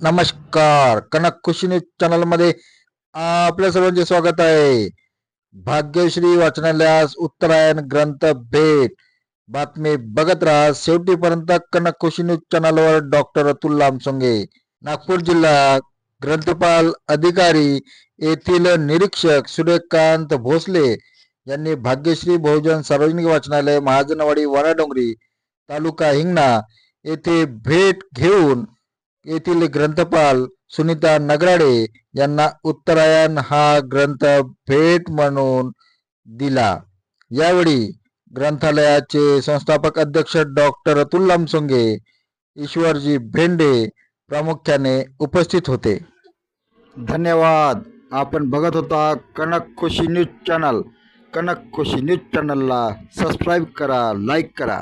नमस्कार. कनक खुशी न्यूज चॅनलमध्ये आपल्या सर्वांचे स्वागत आहे. भाग्यश्री वाचनालयास उत्तरायण ग्रंथ भेट. बातमी बघत राहा. शेवटीपर्यंत कनक खुशी न्यूज चॅनलवर डॉक्टर अतुल लामसोंगे. नागपूर जिल्हा ग्रंथपाल अधिकारी येथील निरीक्षक सूर्यकांत भोसले यांनी भाग्यश्री बहुजन सार्वजनिक वाचनालय महाजनवाडी वाडाडोंगरी तालुका हिंगणा येथे भेट घेऊन येथील ग्रंथपाल सुनीता नगराडे यांना उत्तरायण हा ग्रंथ भेट म्हणून दिला. यावेळी ग्रंथालयाचे संस्थापक अध्यक्ष डॉक्टर अतुल लामसोंगे ईश्वरजी भेंडे प्रामुख्याने उपस्थित होते. धन्यवाद. आपण बघत होता Kanak Khushi news channel. Kanak Khushi news चॅनलला सबस्क्राईब करा लाईक करा.